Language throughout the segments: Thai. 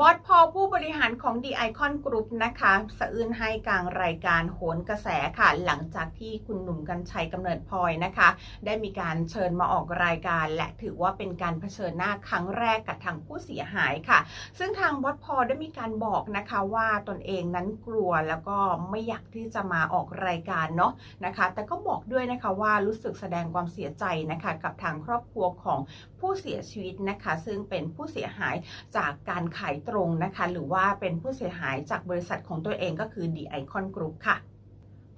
บอสพอลผู้บริหารของ The Icon Group นะคะ สะอื้นให้กลางรายการโหนกระแสค่ะ หลังจากที่คุณหนุ่มกัญชัยกำเนิดพลอยนะคะ ได้มีการเชิญมาออกรายการ และถือว่าเป็นการเผชิญหน้าครั้งแรกกับทางผู้เสียหายค่ะ ซึ่งทางบอสพอลได้มีการบอกนะคะว่าตนเองนั้นกลัวแล้วก็ไม่อยากที่จะมาออกรายการเนาะนะคะ แต่ก็บอกด้วยนะคะว่ารู้สึกแสดงความเสียใจนะคะกับทางครอบครัวของผู้เสียชีวิตนะคะ ซึ่งเป็นผู้เสียหายจากการขายตรงนะคะ หรือว่าเป็นผู้เสียหายจากบริษัทของตัวเองก็คือ The Icon Group ค่ะ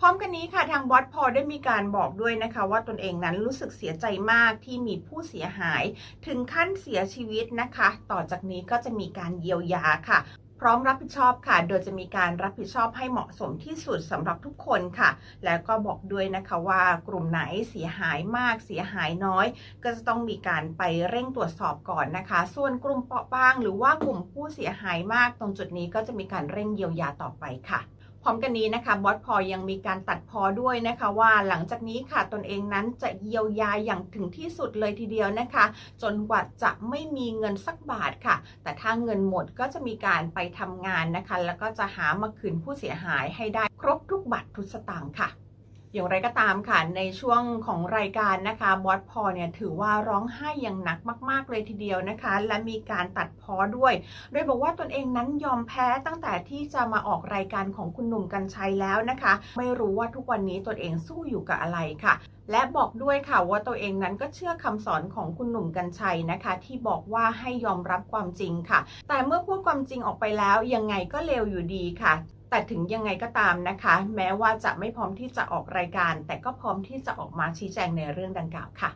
พร้อมกันนี้ค่ะทางบอสพอได้มีการบอกด้วยนะคะ ว่าตนเองนั้นรู้สึกเสียใจมากที่มีผู้เสียหาย ถึงขั้นเสียชีวิตนะคะ ต่อจากนี้ก็จะมีการเยียวยาค่ะ พร้อมรับผิดชอบค่ะ โดยจะมีการรับผิดชอบให้เหมาะสมที่สุดสำหรับทุกคนค่ะ แล้วก็บอกด้วยนะคะว่ากลุ่มไหนเสียหายมากเสียหายน้อย ก็จะต้องมีการไปเร่งตรวจสอบก่อนนะคะ ส่วนกลุ่มเปราะบาง หรือว่ากลุ่มผู้เสียหายมากตรงจุดนี้ก็จะมีการเร่งเยียวยาต่อไปค่ะ ร้อมกันนี้นะคะบอสพอยังมีการตัดพอด้วยนะคะว่าหลังจากนี้ค่ะตนเองนั้นจะเยียวยาอย่างถึงที่สุดเลยทีเดียวนะคะ จนกว่าจะไม่มีเงินสักบาทค่ะ แต่ถ้าเงินหมดก็จะมีการไปทำงานนะคะ แล้วก็จะหามาคืนผู้เสียหายให้ได้ครบทุกบาททุกสตางค์ค่ะ อย่างไรก็ตามค่ะ ในช่วงของรายการนะคะบอสพอเนี่ยถือว่าร้องไห้อย่างหนักมาก ๆ เลยทีเดียวนะคะ และมีการตัดพ้อด้วย โดยบอกว่าตนเองนั้นยอมแพ้ตั้งแต่ที่จะมาออกรายการของคุณหนุ่มกัญชัยแล้วนะคะ ไม่รู้ว่าทุกวันนี้ตนเองสู้อยู่กับอะไรค่ะและบอกด้วยค่ะว่าตัวเองนั้นก็เชื่อคำสอนของคุณหนุ่มกัญชัยนะคะ ที่บอกว่าให้ยอมรับความจริงค่ะ แต่เมื่อพูดความจริงออกไปแล้วยังไงก็เลวอยู่ดีค่ะ แต่ถึงยังไงก็ตามนะคะ แม้ว่าจะไม่พร้อมที่จะออกรายการ แต่ก็พร้อมที่จะออกมาชี้แจงในเรื่องดังกล่าวค่ะ